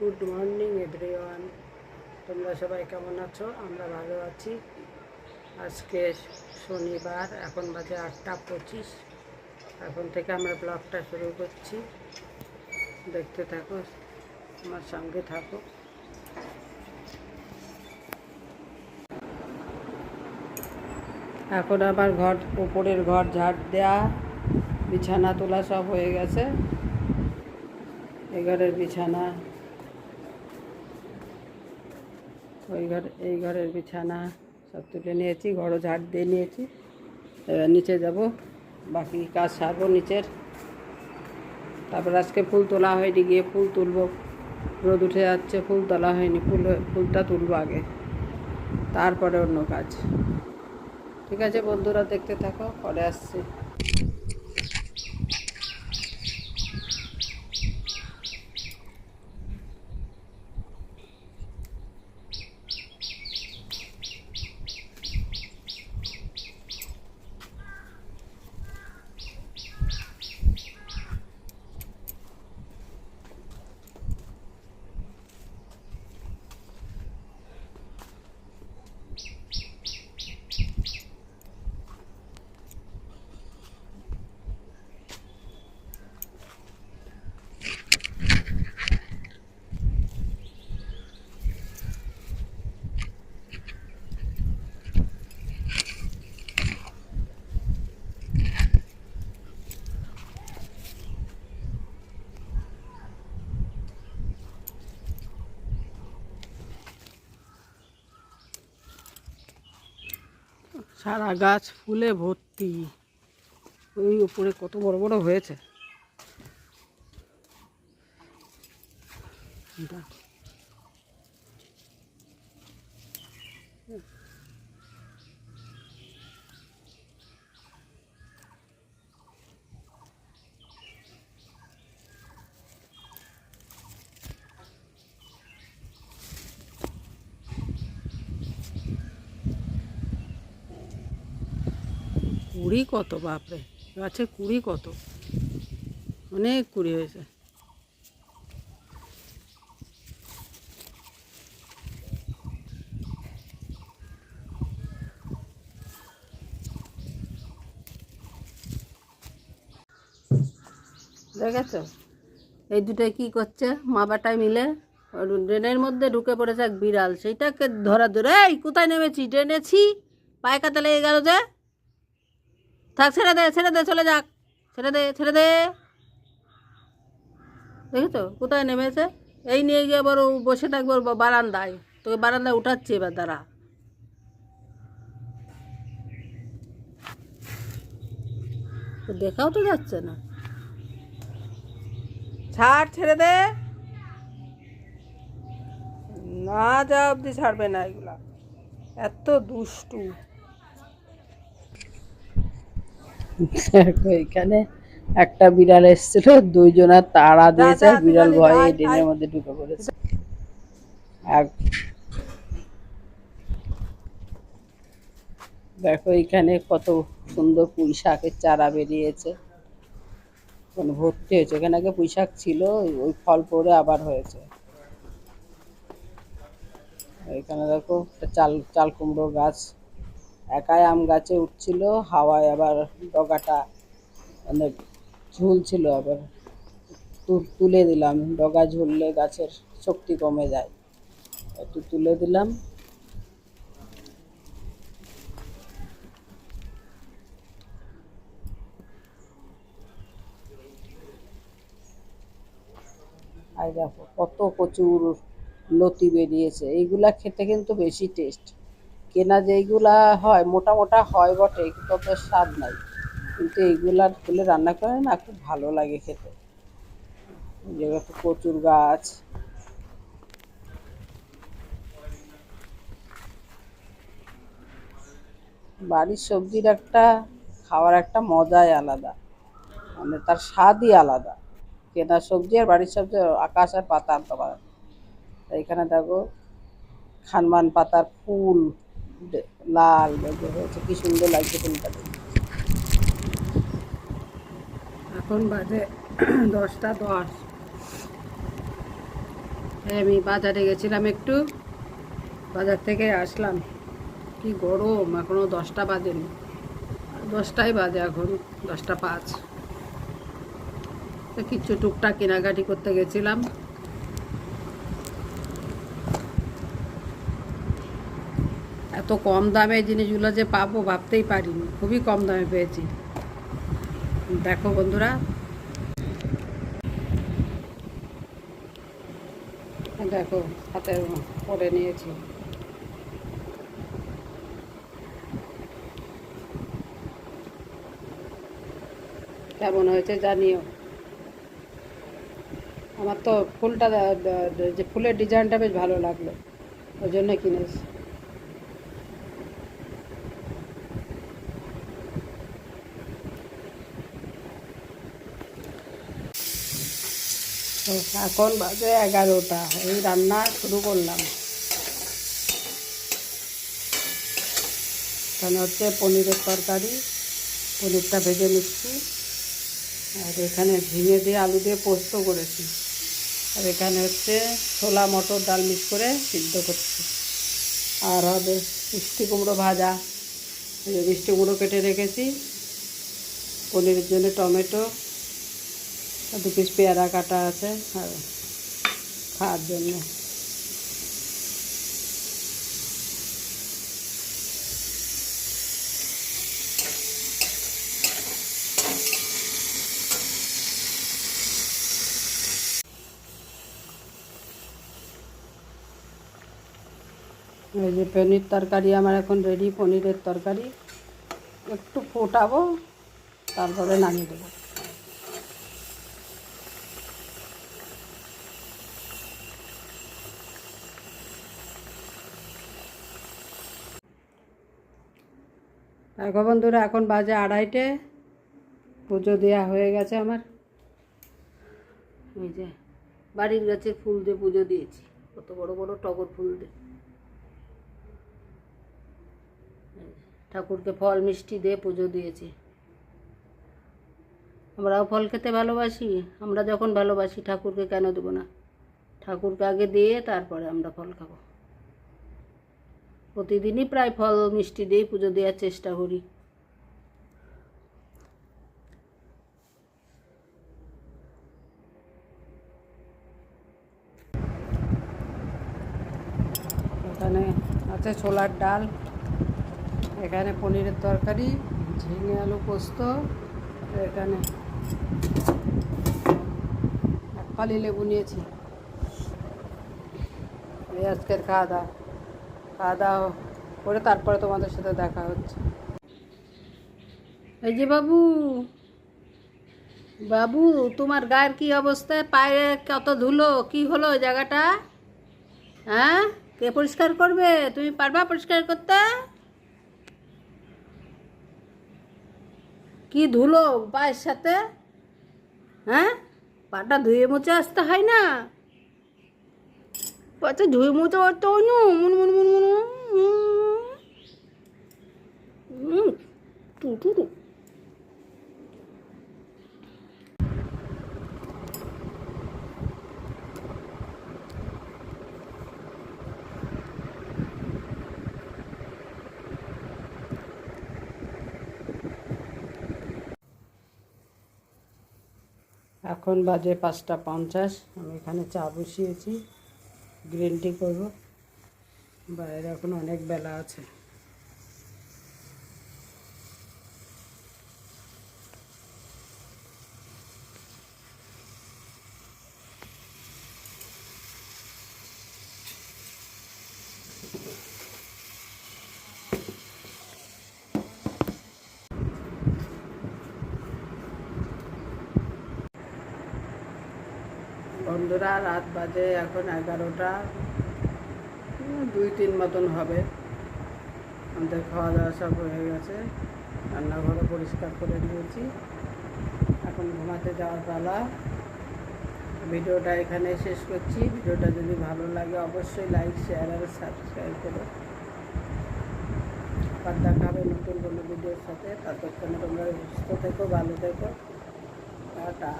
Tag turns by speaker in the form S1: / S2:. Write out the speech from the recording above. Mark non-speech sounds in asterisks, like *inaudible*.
S1: Good morning everyone. তোমরা সবাই কেমন আছো? আমরা ভালো আছি। আজকে শনিবার, এখন বাজে আটটা পঁচিশ। এখন থেকে আমরা ব্লগটা শুরু করছি। দেখতে থাকো, আমার সঙ্গে থাকো। এখন আবার ঘর, উপরের ঘর ঝাড় দেয়া, বিছানা তোলা সব হয়ে গেছে। এই ঘরের বিছানা ওই ঘর, এই ঘরের বিছানা সব তুলে নিয়েছি, ঘরও ঝাড় দিয়ে নিয়েছি। এবার নিচে যাব, বাকি কাজ সারবো নিচের। তারপর আজকে ফুল তোলা হয়নি, গিয়ে ফুল তুলবো। রোদ উঠে যাচ্ছে, ফুল তোলা হয়নি, ফুল, ফুলটা তুলবো আগে। তারপরে অন্য কাজ। ঠিক আছে বন্ধুরা, দেখতে থাকো, পরে আসছি। সারা গাছ ফুলে ভর্তি। ওই উপরে কত বড় বড় হয়েছে। কুড়ি কত, বাপরে। গাছে কুড়ি কত? অনেক কুড়ি হয়েছে। দেখেছ? এই দুটোই কি করছে? মা বেটায় মিলে ড্রেনের মধ্যে ঢুকে পড়েছে এক বিড়াল। সেইটাকে ধরা ধরে এই, কোথায় নেমেছি? ড্রেনেছি? পায়কাতে লেগে গেল যে। থাক, ছেড়ে দে ছেড়ে দে, চলে যাক। ছেড়ে দে ছেড়ে দে। দেখেছ? কোথায় নেমেছে? এই নিয়ে গিয়ে বড় বসে থাকব বারান্দায়। তোকে বারান্দায় উঠাচ্ছি এবার, দাঁড়া। দেখাও তো যাচ্ছে না। ছাড়, ছেড়ে দে। না, যা অবধি ছাড়বে না এগুলা। এত দুষ্টু দেখো এখানে একটা বিড়াল এসেছিল দুইজনা তাড়া দিয়েছে বিড়াল ভয়ে ডেনের মধ্যে ঢুকে পড়েছে। আর দেখো এখানে কত সুন্দর পুঁই শাকের চারা বেরিয়েছে। মানে ভর্তি হয়েছে। এখানে আগে পুঁই শাক ছিল ওই- ফল পরে আবার হয়েছে। এখানে দেখো একটা চাল চাল কুমড়ো গাছ। একাই আম গাছে উঠছিল, হাওয়ায় আবার ডগাটা মানে ঝুলছিল আবার। তুলে দিলাম, ডগা ঝুললে গাছের শক্তি কমে যায়। একটু তুলে দিলাম। আর দেখো, কত প্রচুর লতি বেরিয়েছে। এইগুলা খেতে কিন্তু বেশি টেস্ট কেনা যেইগুলা হয়, মোটা মোটা হয় বটে কিন্তু অত স্বাদ নাই। কিন্তু এইগুলা ফুলে রান্না করে না, খুব ভালো লাগে খেতে। যেগুলো তো কচুর গাছ। বাড়ির সবজির একটা, খাওয়ার একটা মজাই আলাদা। মানে তার স্বাদই আলাদা। কেনা সবজি আর বাড়ির সবজি, আকাশ আর পাতার তফাৎ এখানে দেখো, খানমান পাতার ফুল। লাল হয়েছে, কি সুন্দর লাগছে ফুলটা এখন বাজে *clears throat* দশটা দশ। এই আমি বাজারে গেছিলাম একটু, বাজার থেকে আসলাম। কি গরম এখনও দশটা বাজেনি। দশটাই বাজে এখন, দশটা পাঁচ। কিছু টুকটাক কেনাকাটি করতে গেছিলাম। এত কম দামে জিনিসগুলো যে পাবো ভাবতেই পারিনি। খুবই কম দামে পেয়েছি। দেখো বন্ধুরা। দেখো, হাতে পরে নিয়েছি। কেমন হয়েছে জানিও। আমার তো ফুলটা যে ফুলের ডিজাইনটা বেশ ভালো লাগল। ওই জন্য কিনেছি। এখন বাজে এগারোটা, এই রান্না শুরু করলাম। এখানে হচ্ছে পনিরের তরকারি, পনিরটা ভেজে নিচ্ছি। আর এখানে ঝিঙে দিয়ে আলু দিয়ে পোস্ত করেছি। আর এখানে হচ্ছে ছোলা মটর ডাল মিক্স করে সিদ্ধ করছি। আর হবে মিষ্টি কুমড়ো ভাজা। মিষ্টি কুমড়ো কেটে রেখেছি। পনিরের জন্য টমেটো দু পিস পেয়ারা কাটা আছে আর খাওয়ার জন্য। এই যে পনির তরকারি, আমার এখন রেডি পনিরের তরকারি। একটু ফোটাবো, তারপরে নামিয়ে দেবো। দেখো বন্ধুরা, এখন বাজে আড়াইটে। পুজো দেওয়া হয়ে গেছে আমার। এই যে, বাড়ির গাছের ফুল দিয়ে পুজো দিয়েছি। কত বড় বড় টগর ফুল দিয়ে। ঠাকুরকে ফল মিষ্টি দিয়ে পুজো দিয়েছি। আমরাও ফল খেতে ভালোবাসি। আমরা যখন ভালোবাসি, ঠাকুরকে কেন দেবো না? ঠাকুরকে আগে দিয়ে তারপরে আমরা ফল খাব। প্রতিদিনই প্রায় ফল মিষ্টি দিয়েই পুজো দেওয়ার চেষ্টা করি। এখানে আছে ছোলার ডাল, এখানে পনিরের তরকারি, ঝিঙে আলু পোস্ত, এখানে এক লেবু নিয়েছি। আজকের খাওয়া দাওয়া। খাওয়া দাওয়া করে তারপরে তোমাদের সাথে দেখা হচ্ছে। এই যে বাবু বাবু, তোমার গায়ের কি অবস্থা পায়ে কত ধুলো? কি হলো ওই জায়গাটা? হ্যাঁ? কে পরিষ্কার করবে? তুমি পারবা পরিষ্কার করতে? কি ধুলো পায়ের সাথে? হ্যাঁ? পাটা ধুয়ে মুছে আসতে হয় না? মুন মুন মুন মুন হুম টু টু টু এখন বাজে পাঁচটা পঞ্চাশ, আমি এখানে চা বসিয়েছি। গ্রিন টি করব। বাইরে এখন অনেক বেলা আছে। বন্ধুরা, রাত বাজে এখন এগারোটা। দুই তিন মতন হবে। আমাদের খাওয়া দাওয়া সব হয়ে গেছে। রান্নাঘরও পরিষ্কার করে নিয়েছি। এখন ঘুমাতে যাওয়ার পালা। ভিডিওটা এখানে শেষ করছি। ভিডিওটা যদি ভালো লাগে অবশ্যই লাইক শেয়ার আর সাবস্ক্রাইব করো। আবার দেখা হবে নতুন কোনো ভিডিওর সাথে। ততক্ষণে তোমরা সুস্থ থেকো, ভালো থেকো। টাটা।